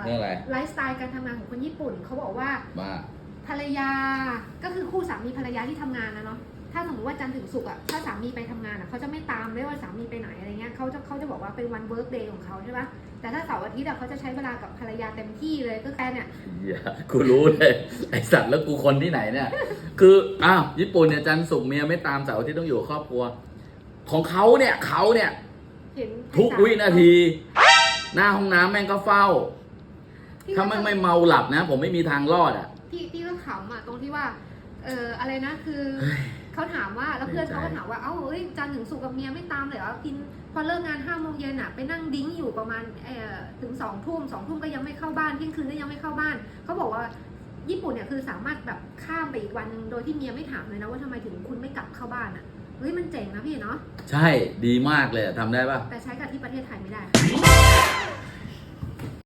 อเรื่องอะไรไลฟ์สไตล์การทำงานของคนญี่ปุ่นเขาบอกว่าว่าภรรยาก็คือคู่สามีภรรยาที่ทำงานนะเนาะถ้าสมมติว่าจันทร์ถึงศุกร์อะถ้าสามีไปทำงานอะเขาจะไม่ตามด้วยว่าสามีไปไหนอะไรเงี้ยเขาจะเขาจะบอกว่าเป็นวันเวิร์กเดย์ของเขาใช่ปะแต่ถ้าเสาร์อาทิตย์อะเขาจะใช้เวลากับภรรยาเต็มที่เลยก็แค่เนี่ยเหี้ยกูรู้เลยไอสัตว์แล้วกูคนที่ไหนเนี่ย คืออ้าวญี่ปุ่นเนี่ยจันทร์ศุกร์เมียไม่ตามเสาร์อาที่ต้องอยู่กับครอบครัว ของเขาเนี่ยเขาเนี่ยเห็นทุกวินาที หน้าห้องน้ำแม่งก็เฝ้าพี่ ถ้าก็ไม่ไม่เมาหลับนะ ผมไม่มีทางรอดอะ พี่พี่ก็ขำอะตรงที่ว่า เอออะไรนะคือเฮ้ยเขาถามว่าแล้วเพื่อนดีใจเขาก็ถามว่าเอ้าเอ้ยจันทร์ถึงศุกร์กับเมียไม่ตามเลยเหรอกินพอเลิกงานห้าโมงเย็นอะไปนั่งดิ้งอยู่ประมาณเอ่อถึงสองทุ่มสองทุ่มก็ยังไม่เข้าบ้านเที่ยงคืนก็ยังไม่เข้าบ้านเขาบอกว่าญี่ปุ่นเนี่ยคือสามารถแบบข้ามไปอีกวันหนึงโดยที่เมียไม่ถามเลยนะว่าทำไมถึงคุณไม่กลับเข้าบ้านอะเฮ้ยมันเจ๋งนะพี่เนาะใช่ดีมากเลยอะทำได้ปะแต่ใช้กับที่ประเทศไทยไม่ได้